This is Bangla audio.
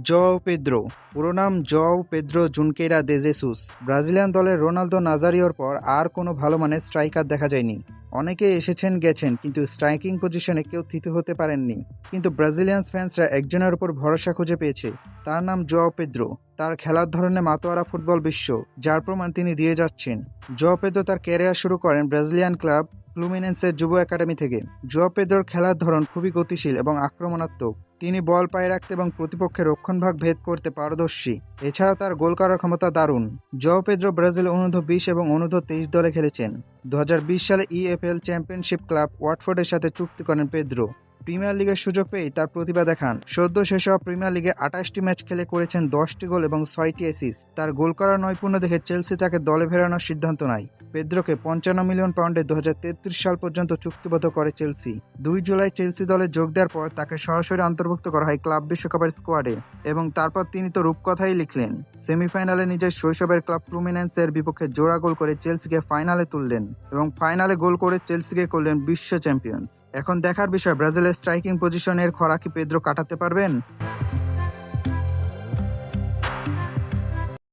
Joao Pedro. পুরো নাম Joao Pedro Junqueira de Jesus Brazilian দলের রোনালদো নাজারিওর পর আর কোনো ভালো মানের স্ট্রাইকার দেখা যায়নি। অনেকে এসেছেন, গেছেন, কিন্তু স্ট্রাইকিং পজিশনে কেউ থিতু হতে পারেননি। কিন্তু ব্রাজিলিয়ান ফ্যান্সরা একজনের উপর ভরসা খুঁজে পেয়েছে। তার নাম জও পেদ্রো। তার খেলার ধরনে মাতোয়ারা ফুটবল বিশ্ব, যার প্রমাণ তিনি দিয়ে যাচ্ছেন। জও পেদ্রো তার ক্যারিয়ার শুরু করেন ব্রাজিলিয়ান ক্লাব ফ্লুমিনেন্সের যুব একাডেমি থেকে। জুয়া খেলার ধরন খুবই গতিশীল এবং আক্রমণাত্মক। তিনি বল পায়ে রাখতে এবং প্রতিপক্ষের রক্ষণভাগ ভেদ করতে পারদর্শী। এছাড়া তার গোল করার ক্ষমতা দারুণ। জও ব্রাজিল অনূর্ধ্ব বিশ এবং অনূর্ধ্ব তেইশ দলে খেলেছেন। দু হাজার বিশ সালে ইএফএল চ্যাম্পিয়নশিপ ক্লাব ওয়াটফোর্ডের সাথে চুক্তি করেন পেদ্রো। প্রিমিয়ার লিগের সুযোগ পেয়েই তার প্রতিভা দেখান। সদ্য শেষ হওয়া প্রিমিয়ার লিগে আঠাশটি ম্যাচ খেলে করেছেন দশটি গোল এবং ছয়টি অ্যাসিস্ট তার গোল করার নৈপুণ্য দেখে চেলসি তাকে দলে ফেরানোর সিদ্ধান্ত নেয়। পেদ্রোকে পঞ্চান্ন মিলিয়ন পাউন্ডে দু হাজার তেত্রিশ সাল পর্যন্ত চুক্তিবদ্ধ করে চেলসি। দুই জুলাই চেলসি দলে যোগ দেওয়ার পর তাকে সরাসরি অন্তর্ভুক্ত করা হয় ক্লাব বিশ্বকাপের স্কোয়াডে এবং তারপর তিনি তো রূপকথাই লিখলেন। সেমিফাইনালে নিজের শৈশবের ক্লাব প্লুমিনেন্সের বিপক্ষে জোড়া গোল করে চেলসিকে ফাইনালে তুললেন এবং ফাইনালে গোল করে চেলসিকে করলেন বিশ্ব চ্যাম্পিয়ন্স। এখন দেখার বিষয় ব্রাজিলের স্ট্রাইকিং পজিশনের খরা কি পেদ্রো কাটাতে পারবেন?